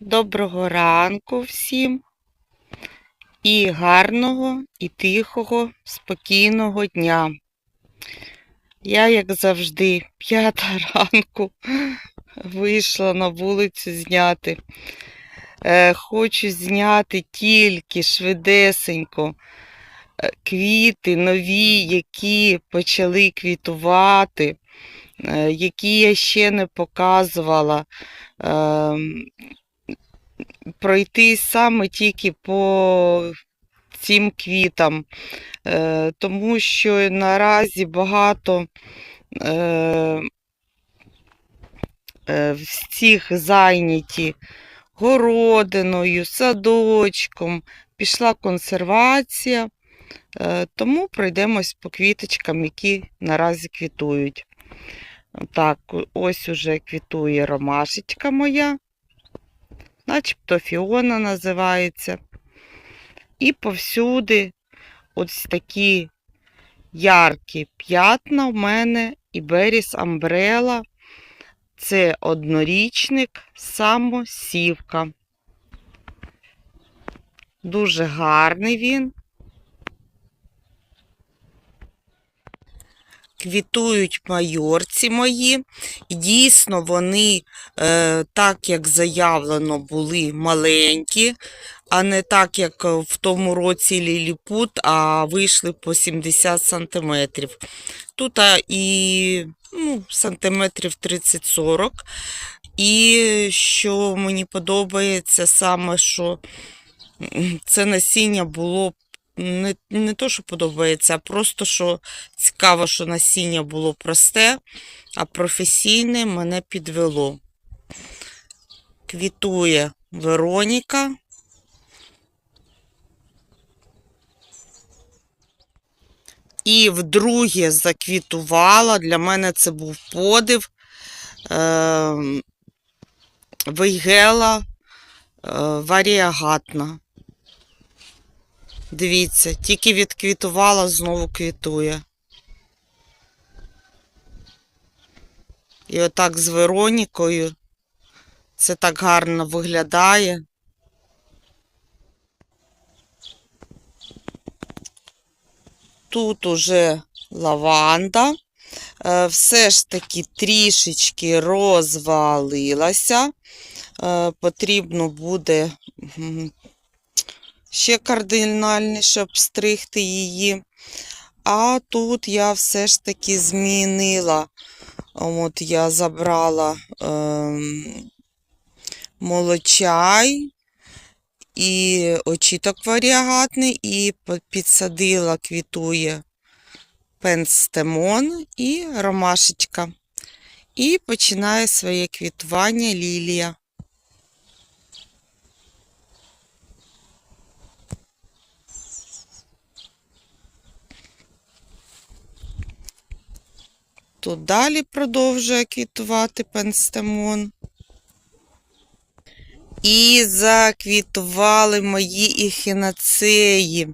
Доброго ранку всім і гарного, і тихого, спокійного дня. Я, як завжди, п'ята ранку вийшла на вулицю зняти. Е, хочу зняти тільки швидесенько е, квіти нові, які почали квітувати, е, які я ще не показувала. Пройти саме тільки по цим квітам, е, тому що наразі багато е, е, всіх зайняті городиною, садочком, пішла консервація, тому пройдемось по квіточкам, які наразі квітують. Так, ось уже квітує ромашечка моя начебто Фіона називається. І повсюди ось такі яркі п'ятна в мене і Беріс Амбрела. Це однорічник, самосівка. Дуже гарний він. Квітують майорці мої. Дійсно вони, е, так як заявлено, були маленькі, а не так, як в тому році ліліпут, а вийшли по 70 сантиметрів. Тут а, і ну, сантиметрів 30-40. І що мені подобається саме, що це насіння було не, не то, що подобається, а просто що цікаво, що насіння було просте, а професійне мене підвело. Квітує Вероніка. І вдруге заквітувала. Для мене це був подив. Е, Вейгела е, варіагатна. Дивіться, тільки відквітувала, знову квітує. І отак з Веронікою. Це так гарно виглядає. Тут уже лаванда. Е, Все ж таки трішечки розвалилася. Е, Потрібно буде ще кардинальніше обстригти її. А тут я все ж таки змінила. От я забрала ем, молочай і очіток варіагатний, і підсадила, квітує пенстемон і ромашечка. І починає своє квітування лілія. Тут далі продовжує квітувати пенстемон. І заквітували мої ехінацеї,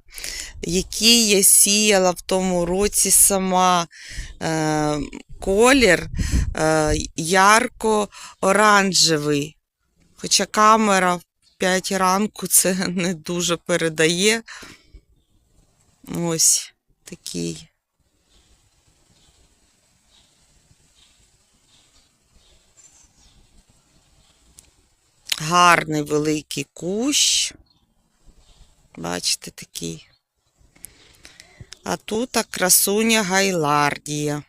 які я сіяла в тому році сама. Е, колір е, ярко-оранжевий. Хоча камера в 5 ранку це не дуже передає. Ось такий. Гарний великий кущ. Бачите, такий. А тут красуня Гайлардія.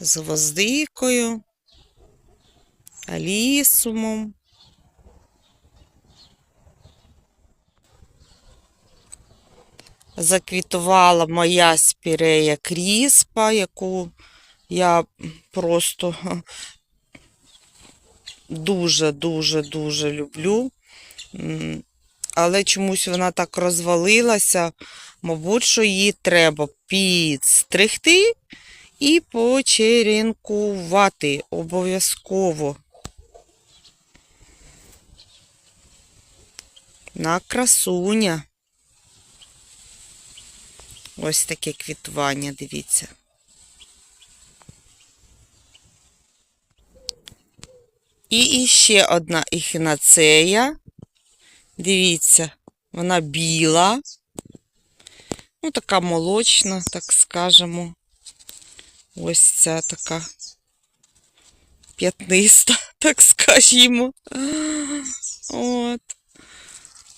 З гвоздикою, алісумом. Заквітувала моя спірея кріспа, яку я просто дуже-дуже-дуже люблю. Але чомусь вона так розвалилася. Мабуть, що її треба підстригти і почеренкувати обов'язково. На красуня. Ось таке квітування, дивіться. І іще одна ехінацея. Дивіться, вона біла. Ну, така молочна, так скажемо. Ось ця така п'ятниста, так скажімо. От.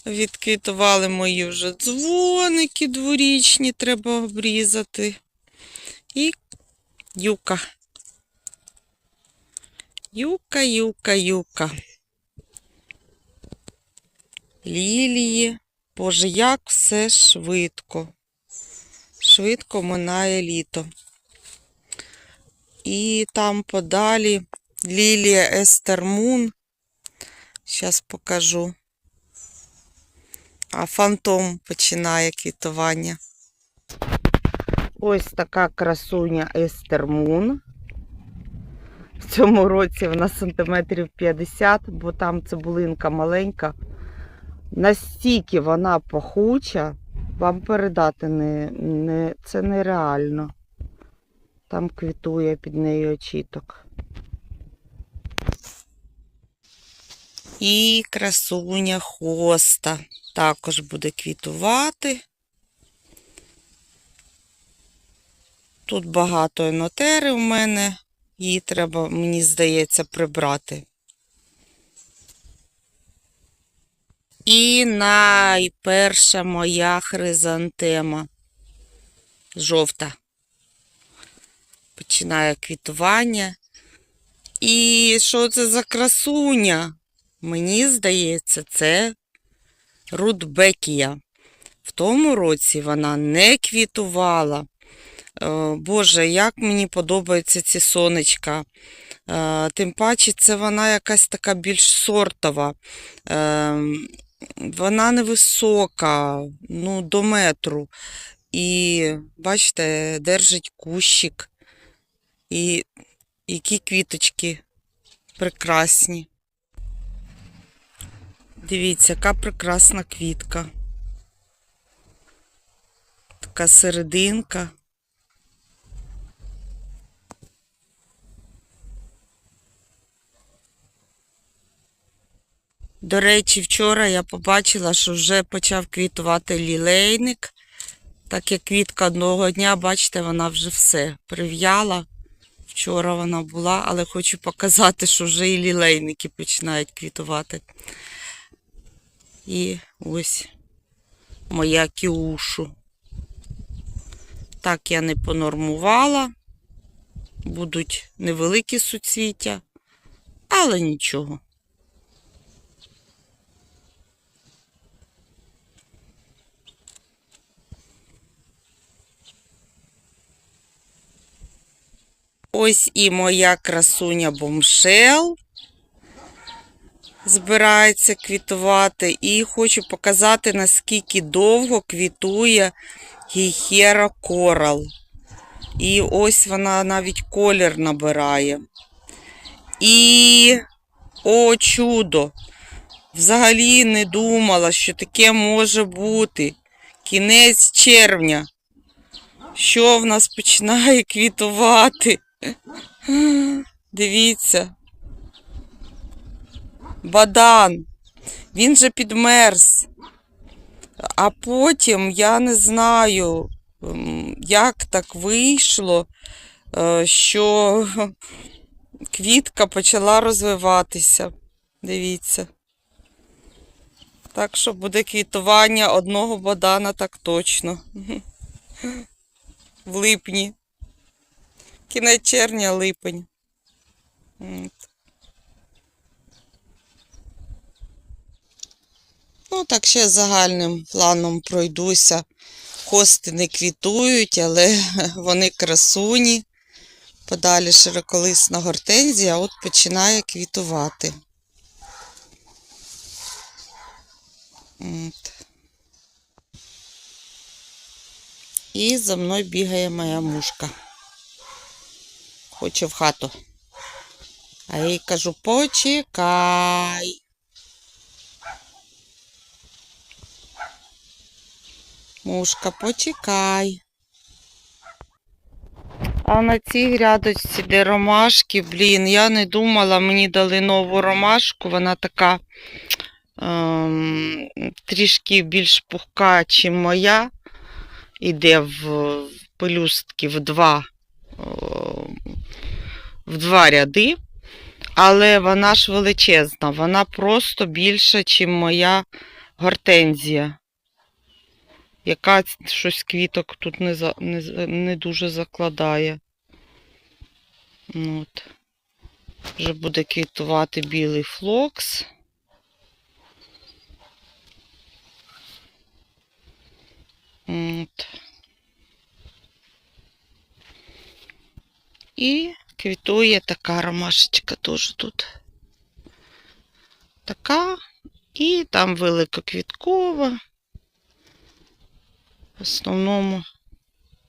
Відквітували мої вже дзвоники дворічні, треба обрізати. І юка. Юка, юка, юка. Лілії. Боже, як все швидко. Швидко минає літо. І там подалі лілія Естермун. Зараз покажу. А фантом починає квітування. Ось така красуня Естермун. В цьому році вона сантиметрів 50, бо там цибулинка маленька. Настільки вона пахуча, вам передати не, не, це нереально. Там квітує під нею очіток. І красуня хоста також буде квітувати. Тут багато енотери у мене. Її треба, мені здається, прибрати. І найперша моя хризантема. Жовта. Починає квітування. І що це за красуня? Мені здається, це Рудбекія. В тому році вона не квітувала. Е, Боже, як мені подобаються ці сонечка. Е, Тим паче, це вона якась така більш сортова. Е, Вона невисока, ну, до метру. І, бачите, держить кущик. І які квіточки прекрасні. Дивіться, яка прекрасна квітка. Така серединка. До речі, вчора я побачила, що вже почав квітувати лілейник. Так як квітка одного дня, бачите, вона вже все прив'яла. Вчора вона була, але хочу показати, що вже і лілейники починають квітувати. І ось моя кіушу. Так я не понормувала. Будуть невеликі суцвіття, але нічого. Ось і моя красуня бомшел збирається квітувати. І хочу показати, наскільки довго квітує гіхера корал. І ось вона навіть колір набирає. І, о, чудо! Взагалі не думала, що таке може бути. Кінець червня. Що в нас починає квітувати? Дивіться. Бадан. Він же підмерз. А потім я не знаю, як так вийшло, е, що квітка почала розвиватися. Дивіться. Так що буде квітування одного бадана так точно. В липні. Кінець червня, липень. От. Ну, так ще загальним планом пройдуся. Хости не квітують, але вони красуні. Подалі широколисна гортензія от починає квітувати. От. І за мною бігає моя мушка. Хоче в хату. А я їй кажу, почекай. Мушка, почекай. А на цій грядочці, де ромашки, блін, я не думала, мені дали нову ромашку, вона така ем, трішки більш пухка, ніж моя. Іде в, пелюстки в два, в два ряди. Але вона ж величезна, вона просто більша, ніж моя гортензія. Яка щось квіток тут не, за, не, не дуже закладає. Ну От. Вже буде квітувати білий флокс. От. І квітує така ромашечка теж тут. Така. І там великоквіткова. В основному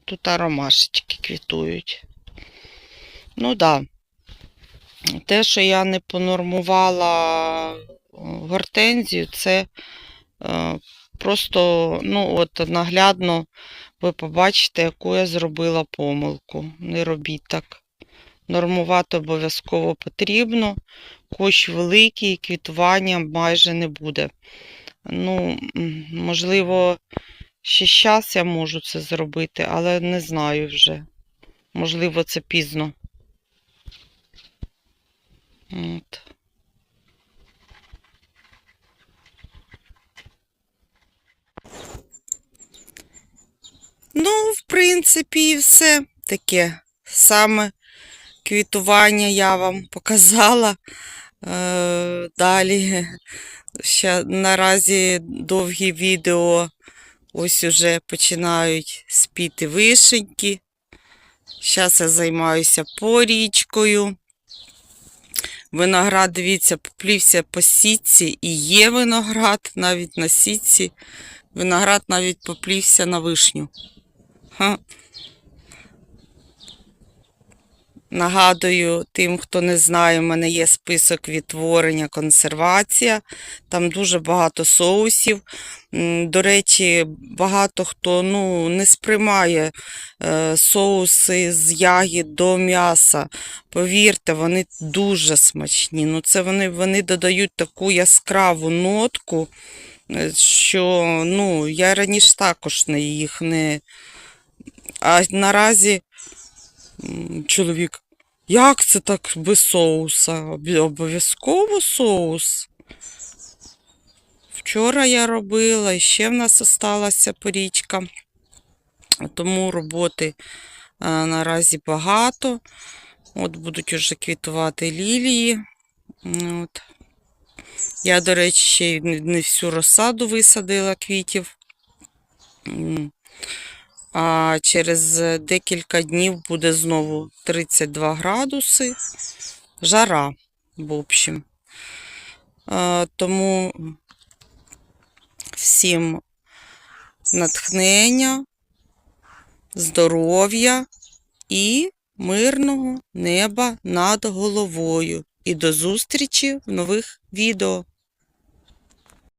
тут ромашечки квітують. Ну так. Да. Те, що я не понормувала о, гортензію, це е, просто, ну, от наглядно ви побачите, яку я зробила помилку. Не робіть так. Нормувати обов'язково потрібно. Кущ великий, квітування майже не буде. Ну, можливо, ще зараз я можу це зробити, але не знаю вже. Можливо, це пізно. От. Ну, в принципі, і все таке саме квітування я вам показала. Е, далі ще наразі довгі відео. Ось уже починають спіти вишеньки. Зараз я займаюся порічкою. Виноград, дивіться, поплівся по сітці і є виноград навіть на сітці. Виноград навіть поплівся на вишню. Ха. Нагадую тим, хто не знає, у мене є список відтворення, консервація. Там дуже багато соусів. До речі, багато хто ну, не сприймає е, соуси з ягід до м'яса. Повірте, вони дуже смачні. Ну, це вони, вони додають таку яскраву нотку, е, що ну, я раніше також не їх не. А наразі чоловік, як це так без соуса? Обов'язково соус. Вчора я робила, і ще в нас осталася порічка. Тому роботи наразі багато. От будуть уже квітувати лілії. От. Я, до речі, ще не всю розсаду висадила квітів. А через декілька днів буде знову 32 градуси. Жара, в общем. Тому всім натхнення, здоров'я і мирного неба над головою. І до зустрічі в нових відео.